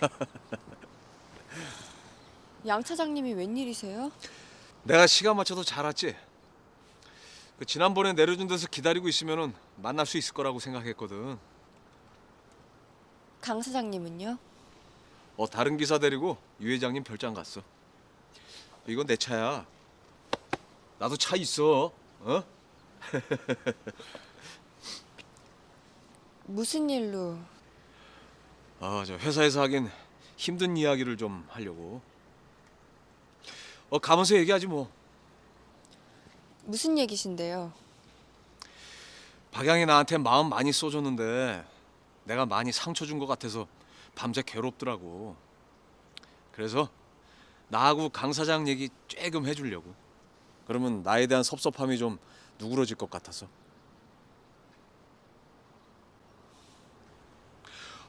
양 차장님이 웬일이세요? 내가 시간 맞춰서 잘 왔지. 그 지난번에 내려준 데서 기다리고 있으면은 만날 수 있을 거라고 생각했거든. 강 사장님은요? 어 다른 기사 데리고 유 회장님 별장 갔어. 이건 내 차야. 나도 차 있어. 어? 무슨 일로? 아, 저 회사에서 하긴 힘든 이야기를 좀 하려고. 어, 가면서 얘기하지 뭐. 무슨 얘기신데요? 박양이 나한테 마음 많이 써줬는데 내가 많이 상처 준 것 같아서 밤새 괴롭더라고. 그래서 나하고 강 사장 얘기 쬐금 해주려고. 그러면 나에 대한 섭섭함이 좀 누그러질 것 같아서.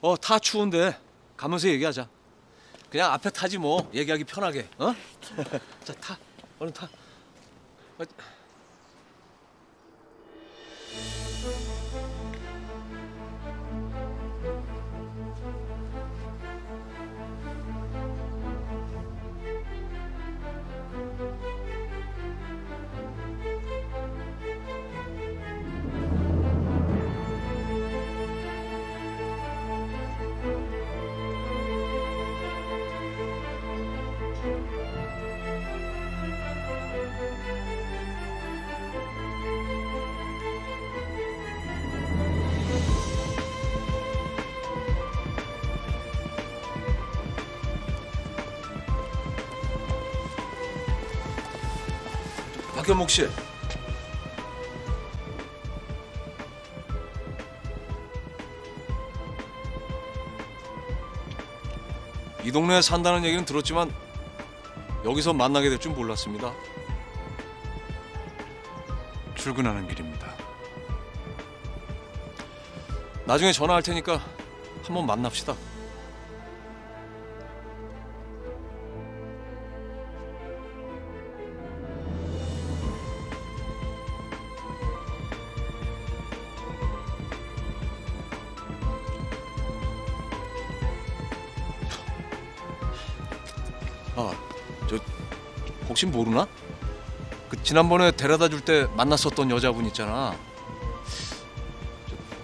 어, 타 추운데 가면서 얘기하자. 그냥 앞에 타지 뭐 얘기하기 편하게. 어? 자, 타. 얼른 타. 어, 박현목 씨. 이 동네에 산다는 얘기는 들었지만 여기서 만나게 될 줄 몰랐습니다. 출근하는 길입니다. 나중에 전화할 테니까 한번 만납시다. 저 혹시 모르나? 그 지난번에 데려다 줄 때 만났었던 여자분 있잖아.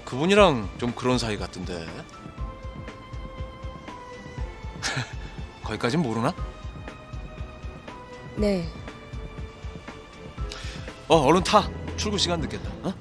그분이랑 좀 그런 사이 같은데. 거기까진 모르나? 네. 어, 얼른 타. 출근 시간 늦겠다. 어?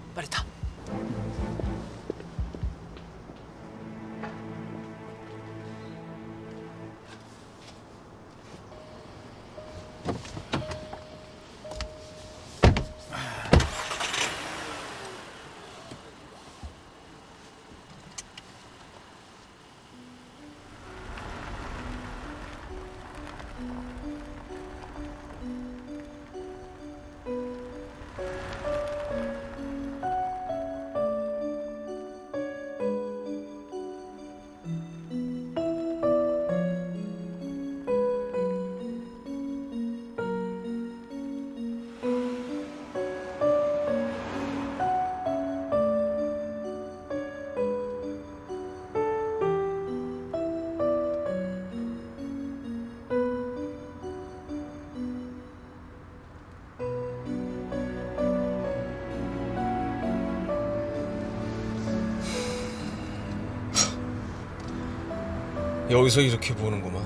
여기서 이렇게 보는구만.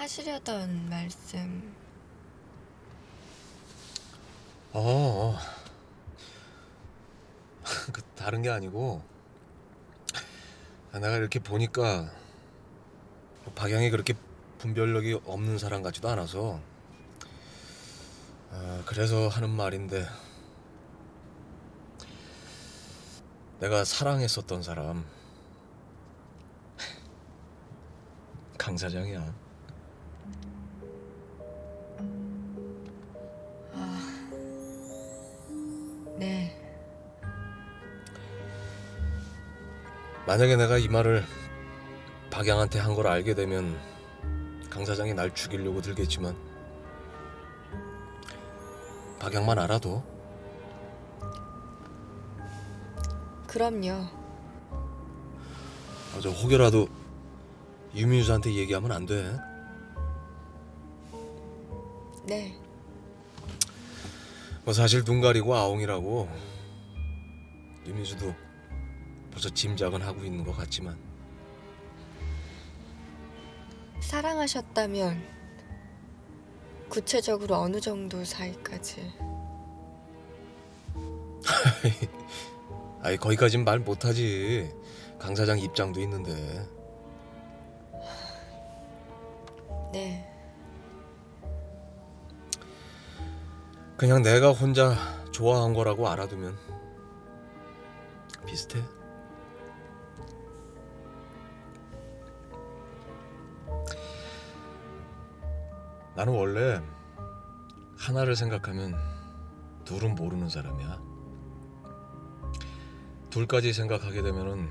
하시려던 말씀 어, 어. 그 다른 게 아니고 아, 내가 이렇게 보니까 뭐 박양이 그렇게 분별력이 없는 사람 같지도 않아서 아, 그래서 하는 말인데 내가 사랑했었던 사람 강 사장이야. 만약에 내가 이 말을 박양한테 한 걸 알게 되면 강 사장이 날 죽이려고 들겠지만 박양만 알아도 그럼요 아, 저 혹여라도 유민수한테 얘기하면 안 돼. 네 뭐 사실 눈 가리고 아웅이라고 유민수도 벌써 짐작은 하고 있는 것 같지만 사랑하셨다면 구체적으로 어느 정도 사이까지 아이 거기까진 말 못하지. 강 사장 입장도 있는데 네 그냥 내가 혼자 좋아한 거라고 알아두면 비슷해. 나는 원래 하나를 생각하면 둘은 모르는 사람이야. 둘까지 생각하게 되면은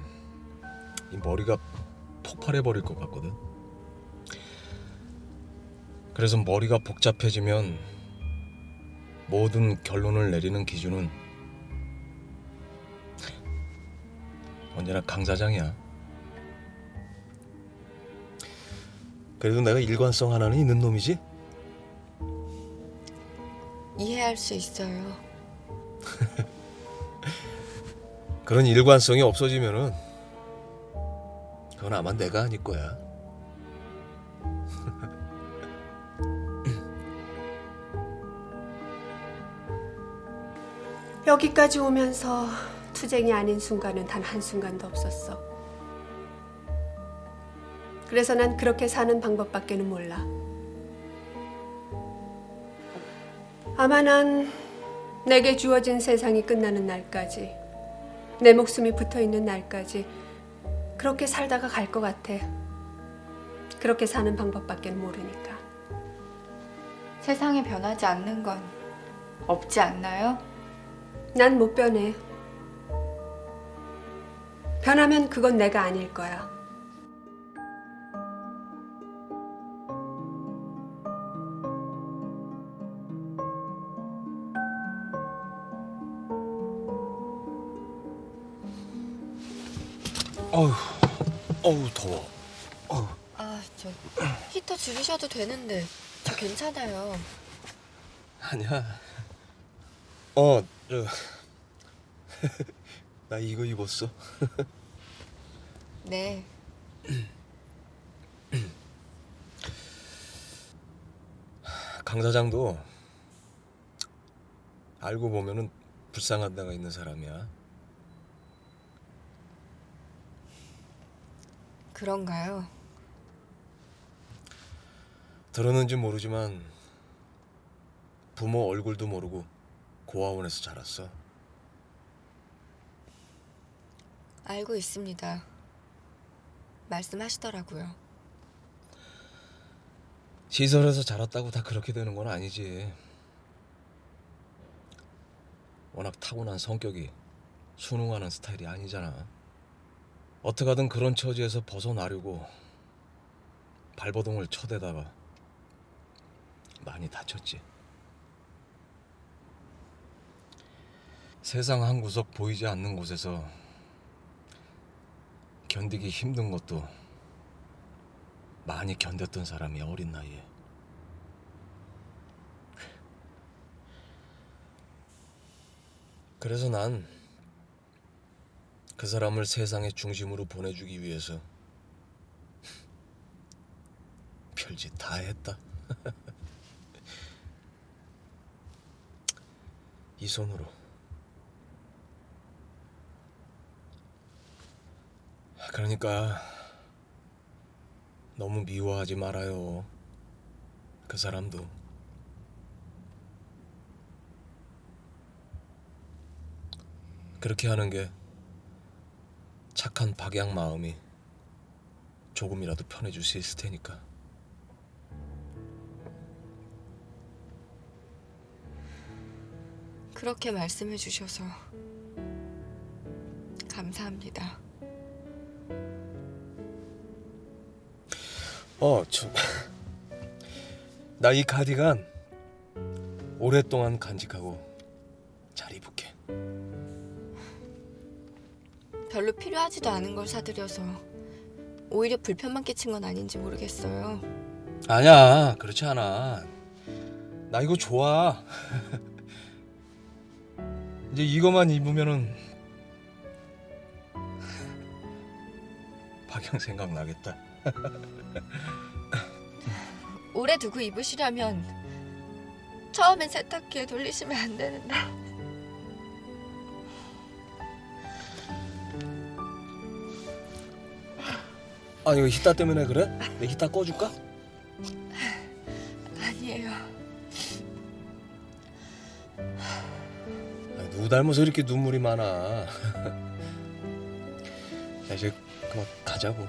이 머리가 폭발해 버릴 것 같거든. 그래서 머리가 복잡해지면 모든 결론을 내리는 기준은 언제나 강 사장이야. 그래도 내가 일관성 하나는 있는 놈이지? 이해할 수 있어요 그런 일관성이 없어지면은 그건 아마 내가 아닐 거야. 여기까지 오면서 투쟁이 아닌 순간은 단 한 순간도 없었어. 그래서 난 그렇게 사는 방법밖에는 몰라. 아마 난 내게 주어진 세상이 끝나는 날까지, 내 목숨이 붙어 있는 날까지 그렇게 살다가 갈 것 같아. 그렇게 사는 방법밖에는 모르니까. 세상이 변하지 않는 건 없지 않나요? 난 못 변해. 변하면 그건 내가 아닐 거야. 어우, 어우 더워. 아 저 히터 줄이셔도 되는데 저 괜찮아요 아니야. 어, 저, 나 이거 입었어. 네 강 사장도 알고 보면은 불쌍한 데가 있는 사람이야. 그런가요? 들었는지 모르지만 부모 얼굴도 모르고 고아원에서 자랐어. 알고 있습니다 말씀하시더라고요 시설에서 자랐다고 다 그렇게 되는 건 아니지. 워낙 타고난 성격이 순응하는 스타일이 아니잖아. 어떻게든 그런 처지에서 벗어나려고 발버둥을 쳐대다가 많이 다쳤지. 세상 한 구석 보이지 않는 곳에서 견디기 힘든 것도 많이 견뎠던 사람이 어린 나이에. 그래서 난 그 사람을 세상의 중심으로 보내주기 위해서 별짓 다 했다. 이 손으로. 그러니까 너무 미워하지 말아요. 그 사람도. 그렇게 하는 게 착한 박양 마음이 조금이라도 편해질 수 있을 테니까. 그렇게 말씀해 주셔서 감사합니다. 어, 저... 나이 카디건 오랫동안 간직하고 별로 필요하지도 않은 걸 사드려서 오히려 불편만 끼친 건 아닌지 모르겠어요. 아니야, 그렇지 않아. 나 이거 좋아. 이제 이거만 입으면은 박영 생각 나겠다. 오래 두고 입으시려면 처음엔 세탁기에 돌리시면 안 되는데. 아 이거 히타 때문에 그래? 내 히타 꺼줄까? 아니에요. 아니, 누구 닮아서 이렇게 눈물이 많아. 야, 이제 그만 가자고.